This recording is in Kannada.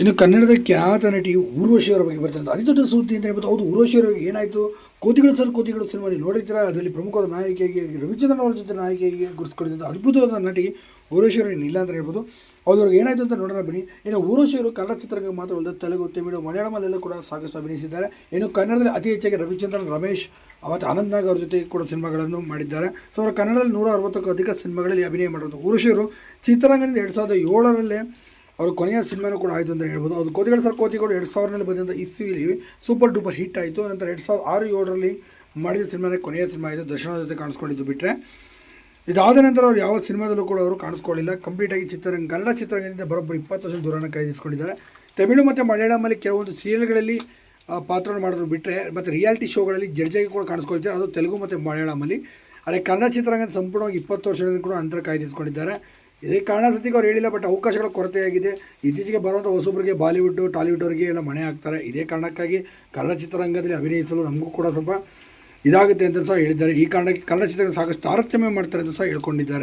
ಇನ್ನು ಕನ್ನಡದ ಖ್ಯಾತ ನಟಿ ಊರ್ವಶಿಯವರ ಬಗ್ಗೆ ಬರ್ತದೆ ಅತಿ ದೊಡ್ಡ ಸುದ್ದಿ ಅಂತ ಹೇಳ್ಬೋದು ಹೌದು ಊರ್ವಶಿಯವರಿಗೆ ಏನಾಯಿತು? ಕೋತಿಗಳು ಸರ್ ಕೋತಿಗಳು ಸಿನಿಮಾ ನೋಡಿದ್ರೆ ಅದರಲ್ಲಿ ಪ್ರಮುಖವಾದ ನಾಯಕಿಯಾಗಿ ರವಿಚಂದ್ರನ್ ಅವರ ಜೊತೆ ನಾಯಕಿಯಾಗಿ ಗುರುಸ್ಕೊಂಡಿದ್ದ ಅದ್ಭುತವಾದ ನಟಿ ಊರ್ವಶಿಯವರು ಇಲ್ಲ ಅಂತ ಹೇಳ್ಬೋದು. ಅವ್ರಿಗೆ ಏನಾಯಿತು ಅಂತ ನೋಡೋಣ ಬನ್ನಿ. ಇನ್ನು ಊರ್ವಶಿಯವರು ಕನ್ನಡ ಚಿತ್ರರಂಗ ಮಾತ್ರ ತೆಲುಗು, ತಮಿಳು, ಮಲಯಾಳಮಲ್ಲೆಲ್ಲ ಕೂಡ ಸಾಕಷ್ಟು ಅಭಿನಯಿಸಿದ್ದಾರೆ. ಇನ್ನು ಕನ್ನಡದಲ್ಲಿ ಅತಿ ಹೆಚ್ಚಾಗಿ ರವಿಚಂದ್ರನ್, ರಮೇಶ್, ಅವತ್ತು ಅನಂತ್ ನಾಗ್ ಅವ್ರ ಜೊತೆ ಕೂಡ ಸಿನಿಮಾಗಳನ್ನು ಮಾಡಿದ್ದಾರೆ. ಸೊ, ಅವರು ಕನ್ನಡದಲ್ಲಿ ನೂರ ಅರವತ್ತಕ್ಕೂ ಅಧಿಕ ಸಿನಿಮಾಗಳಲ್ಲಿ ಅಭಿನಯ ಮಾಡಿರೋದು ಊರ್ವಶಿಯವರು ಚಿತ್ರರಂಗದಿಂದ ಎರಡು ಸಾವಿರದ ಏಳರಲ್ಲೇ ಅವರು ಕೊನೆಯ ಸಿನಿಮಾನೂ ಕೂಡ ಆಯಿತು ಅಂತ ಹೇಳ್ಬೋದು. ಅದು ಕೋತಿಗಳ ಸರ್, ಕೋತಿಗಳು ಎರಡು ಸಾವಿರದಲ್ಲಿ ಬಂದಂಥ ಇಸ್ವಿಲಿ ಸೂಪರ್ ಡೂಪರ್ ಹಿಟ್ ಆಯಿತು. ನಂತರ ಎರಡು ಸಾವಿರದ ಆರು ಏಳರಲ್ಲಿ ಮಾಡಿದ ಸಿನಿಮಾನೇ ಕೊನೆಯ ಸಿನಿಮಾ ಆಯಿತು. ದರ್ಶನ ಜೊತೆ ಕಾಣಿಸ್ಕೊಂಡಿದ್ದು ಬಿಟ್ಟರೆ ಇದಾದ ನಂತರ ಅವ್ರು ಯಾವ ಸಿನಿಮಾದಲ್ಲೂ ಕೂಡ ಅವರು ಕಾಣಿಸ್ಕೊಳ್ಳಿಲ್ಲ. ಕಂಪ್ಲೀಟಾಗಿ ಚಿತ್ರರಂಗ, ಕನ್ನಡ ಚಿತ್ರರಂಗದಿಂದ ಬರೋಬ್ಬರಿ ಇಪ್ಪತ್ತು ವರ್ಷ ದೂರನ ಕೈದಿಸ್ಕೊಂಡಿದ್ದಾರೆ ತಮಿಳು ಮತ್ತು ಮಲಯಾಳಮಲ್ಲಿ ಕೆಲವೊಂದು ಸೀರಿಯಲ್ಗಳಲ್ಲಿ ಪಾತ್ರವನ್ನು ಮಾಡೋದು ಬಿಟ್ಟರೆ ಮತ್ತು ರಿಯಾಲಿಟಿ ಶೋಗಳಲ್ಲಿ ಜಡ್ಜಾಗಿ ಕೂಡ ಕಾಣಿಸ್ಕೊಳ್ತಾರೆ ಅದು ತೆಲುಗು ಮತ್ತು ಮಲಯಾಳಮಲ್ಲಿ. ಅದೇ ಕನ್ನಡ ಚಿತ್ರರಂಗದ ಸಂಪೂರ್ಣವಾಗಿ ಇಪ್ಪತ್ತು ವರ್ಷದಿಂದ ಕೂಡ ಅಂತರ ಕಾಯ್ದಿರಿಸ್ಕೊಂಡಿದ್ದಾರೆ. ಇದೇ ಕಾರಣ ಸದ್ಯಕ್ಕೆ ಅವ್ರು ಹೇಳಿಲ್ಲ ಬಟ್ ಅವಕಾಶಗಳ ಕೊರತೆಯಾಗಿದೆ. ಇತ್ತೀಚೆಗೆ ಬರುವಂಥ ಹೊಸೊಬ್ಬರಿಗೆ ಬಾಲಿವುಡ್ಡು ಟಾಲಿವುಡ್ ಅವರಿಗೆ ಏನೋ ಮನೆ ಹಾಕ್ತಾರೆ. ಇದೇ ಕಾರಣಕ್ಕಾಗಿ ಕನ್ನಡ ಚಿತ್ರರಂಗದಲ್ಲಿ ಅಭಿನಯಿಸಲು ನಮಗೂ ಕೂಡ ಸ್ವಲ್ಪ ಇದಾಗುತ್ತೆ ಅಂತ ಸಹ ಹೇಳಿದ್ದಾರೆ. ಈ ಕಾರಣಕ್ಕೆ ಕನ್ನಡ ಚಿತ್ರಗಳು ಸಾಕಷ್ಟು ತಾರತಮ್ಯ ಮಾಡ್ತಾರೆ ಅಂತ ಸಹ ಹೇಳ್ಕೊಂಡಿದ್ದಾರೆ.